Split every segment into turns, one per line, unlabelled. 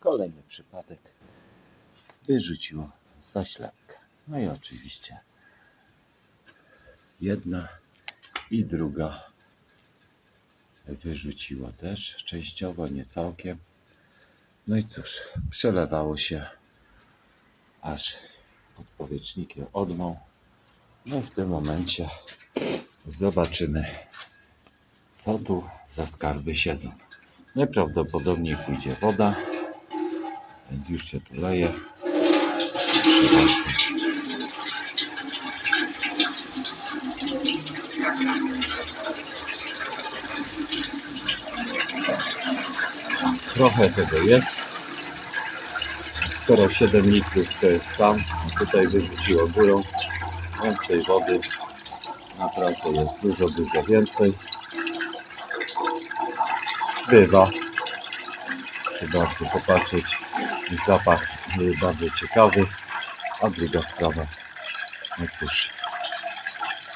Kolejny przypadek. Wyrzuciło zaślepkę. No i oczywiście jedna i druga wyrzuciła też częściowo, nie całkiem. No i cóż, przelewało się aż odpowietrznikiem odmą. No i w tym momencie zobaczymy, co tu za skarby siedzą. Najprawdopodobniej pójdzie woda, więc już się tu leje. Trochę tego jest. Skoro 7 litrów to jest tam, a tutaj wyrzuciło górą, więc tej wody naprawdę jest dużo, dużo więcej. Bywa. Trzeba bardzo popatrzeć. Zapach bardzo ciekawy. A druga sprawa, no cóż,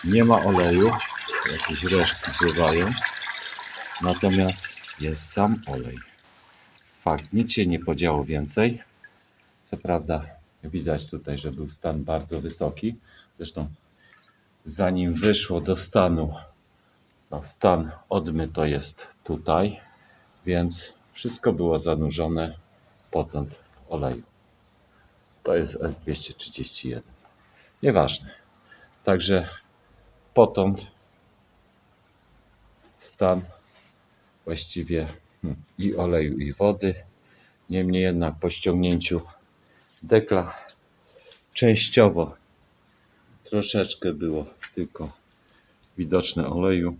nie ma oleju, jakieś resztki pływają, natomiast jest sam olej. Fakt, nic się nie podziało więcej. Co prawda widać tutaj, że był stan bardzo wysoki. Zresztą zanim wyszło do stanu, no stan odmy to jest tutaj, więc wszystko było zanurzone potąd oleju. To jest S231. Nieważne. Także potąd stan właściwie hmm, i oleju, i wody. Niemniej jednak po ściągnięciu dekla częściowo troszeczkę było tylko widoczne oleju,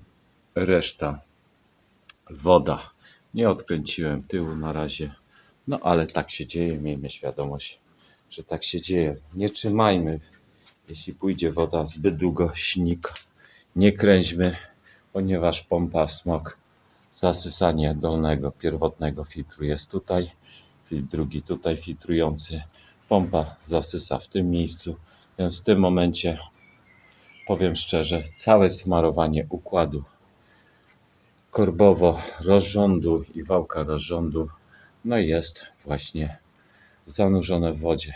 reszta woda. Nie odkręciłem tyłu na razie, no ale tak się dzieje, miejmy świadomość, że tak się dzieje. Nie trzymajmy, jeśli pójdzie woda zbyt długo śnik, nie kręćmy, ponieważ pompa smok, zasysanie dolnego, pierwotnego filtru jest tutaj, filtr drugi tutaj filtrujący, pompa zasysa w tym miejscu, więc w tym momencie powiem szczerze, całe smarowanie układu korbowo rozrządu i wałka rozrządu no jest właśnie zanurzone w wodzie.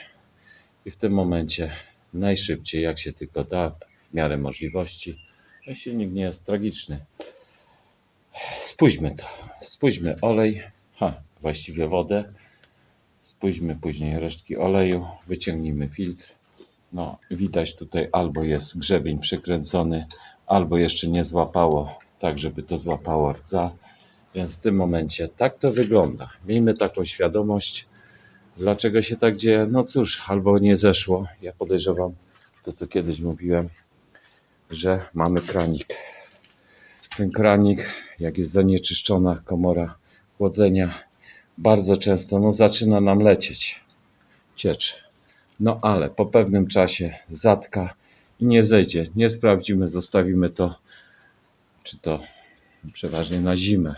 I w tym momencie najszybciej jak się tylko da, w miarę możliwości, no silnik nie jest tragiczny. Spójrzmy to. Spójrzmy olej, ha, właściwie wodę. Spójrzmy później resztki oleju, wyciągnijmy filtr. No, widać tutaj albo jest grzebień przykręcony, albo jeszcze nie złapało, tak żeby to złapało rdza. Więc w tym momencie tak to wygląda. Miejmy taką świadomość, dlaczego się tak dzieje. No cóż, albo nie zeszło. Ja podejrzewam to, co kiedyś mówiłem, że mamy kranik. Ten kranik, jak jest zanieczyszczona komora chłodzenia, bardzo często no, zaczyna nam lecieć, ciecz. No ale po pewnym czasie zatka i nie zejdzie. Nie sprawdzimy, zostawimy to, czy to przeważnie na zimę.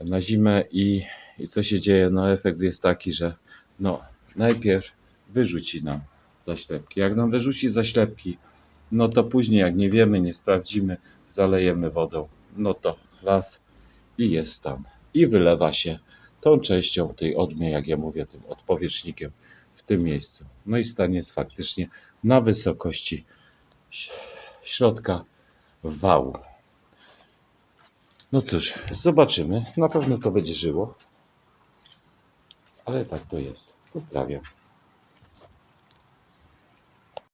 Na zimę i, i co się dzieje? No efekt jest taki, że no najpierw wyrzuci nam zaślepki. Jak nam wyrzuci zaślepki, no to później jak nie wiemy, nie sprawdzimy, zalejemy wodą, no to raz i jest tam. I wylewa się tą częścią tej odmie, jak ja mówię, tym odpowietrznikiem w tym miejscu. No i stan jest faktycznie na wysokości środka wału. No cóż, zobaczymy. Na pewno to będzie żyło. Ale tak to jest. Pozdrawiam.